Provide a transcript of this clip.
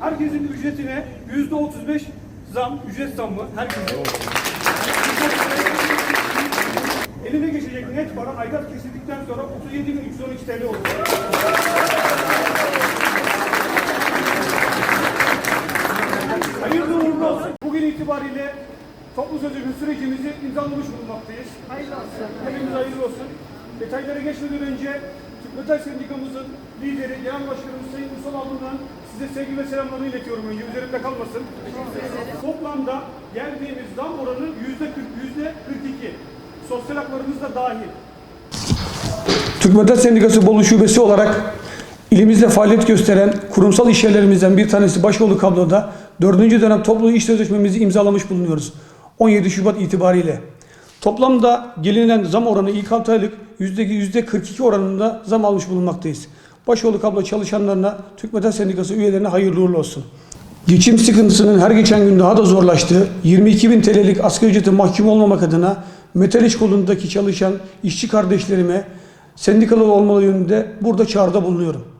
Herkesin ücretine yüzde 35 zam, ücret zammı herkesin. Eline geçecek net para aidat kesildikten sonra 37.312 TL olur. Hayırlı uğurlu olsun. Bugün itibariyle toplu sözleşme sürecimizi imzalamış bulunmaktayız. Hayırlı olsun. Hepimiz hayırlı olsun. Detaylara geçmeden önce Metal Sendikamızın lideri, genel başkanımız Sayın Mustafa Altun'dan size sevgi ve selamlarını iletiyorum önce. Üzerimde kalmasın. Toplamda geldiğimiz zam oranı yüzde 40, yüzde 42. Sosyal haklarımız da dahil. Türk Metal Sendikası Bolu Şubesi olarak ilimizde faaliyet gösteren kurumsal işyerlerimizden bir tanesi Başoğlu Kablo'da 4. dönem toplu iş sözleşmemizi imzalamış bulunuyoruz. 17 Şubat itibariyle. Toplamda gelinen zam oranı ilk 6 aylık %42 oranında zam almış bulunmaktayız. Başoğlu Kablo çalışanlarına, Türk Metal Sendikası üyelerine hayırlı uğurlu olsun. Geçim sıkıntısının her geçen gün daha da zorlaştığı 22 bin TL'lik asgari ücrete mahkum olmamak adına metal iş kolundaki çalışan işçi kardeşlerime sendikalı olmalı yönünde burada çağrıda bulunuyorum.